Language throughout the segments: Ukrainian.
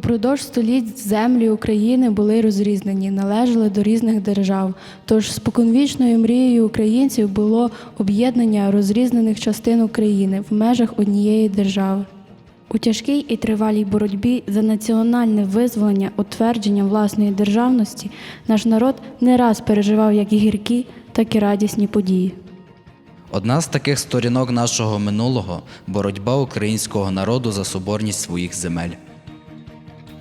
Упродовж століть землі України були розрізнені, належали до різних держав. Тож споконвічною мрією українців було об'єднання розрізнених частин України в межах однієї держави. У тяжкій і тривалій боротьбі за національне визволення, утвердження власної державності наш народ не раз переживав як гіркі, так і радісні події. Одна з таких сторінок нашого минулого боротьба українського народу за соборність своїх земель.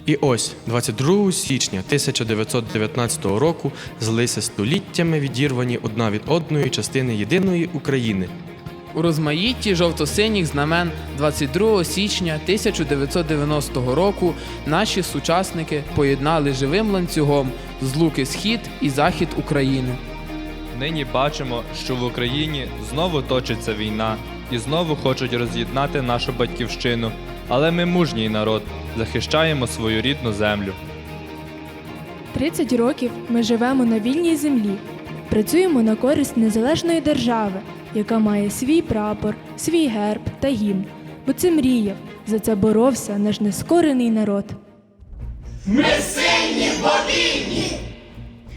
І ось 22 січня 1919 року злися століттями відірвані одна від одної частини єдиної України. У розмаїтті жовто-синіх знамен 22 січня 1990 року наші сучасники поєднали живим ланцюгом злуки схід і захід України. Нині бачимо, що в Україні знову точиться війна і знову хочуть роз'єднати нашу батьківщину. Але ми мужній народ, захищаємо свою рідну землю. 30 років ми живемо на вільній землі, працюємо на користь незалежної держави, яка має свій прапор, свій герб та гімн. Бо це мріяв, за це боровся наш нескорений народ.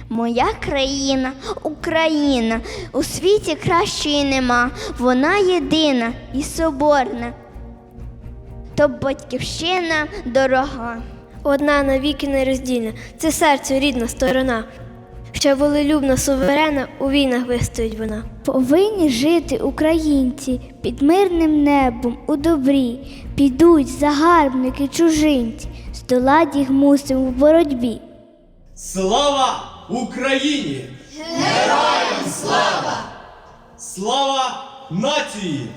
Моя країна, Україна, у світі кращої нема. Вона єдина і соборна. То батьківщина дорога. Одна навіки нероздільна, це серцю рідна сторона. Що волелюбна суверена у війнах вистоїть вона. Повинні жити українці під мирним небом у добрі. Підуть загарбники чужинці, здолать їх мусимо в боротьбі. Слава Україні! Героям слава! Слава нації!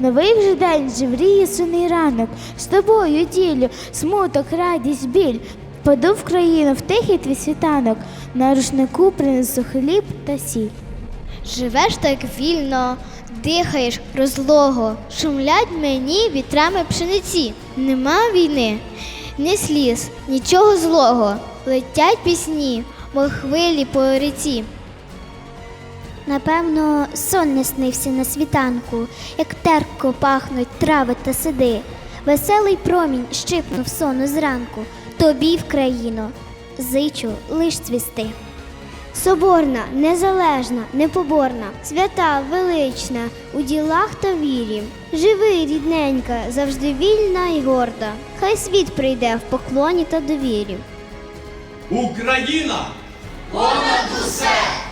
Новий вже день живріє синий ранок, з тобою ділю, смуток, радість, біль. Паду в країну в тихий твій світанок, на рушнику принесу хліб та сіль. Живеш так вільно, дихаєш розлого, шумлять мені вітрами пшениці. Нема війни, ні сліз, нічого злого, летять пісні, мов хвилі по ріці. Напевно, сон не снився на світанку, як терпко пахнуть трави та сади. Веселий промінь щипнув сону зранку, тобі в країну, зичу лиш цвісти. Соборна, незалежна, непоборна, свята, велична, у ділах та вірі. Живи, рідненька, завжди вільна і горда. Хай світ прийде в поклоні та довірі. Україна! Понад усе!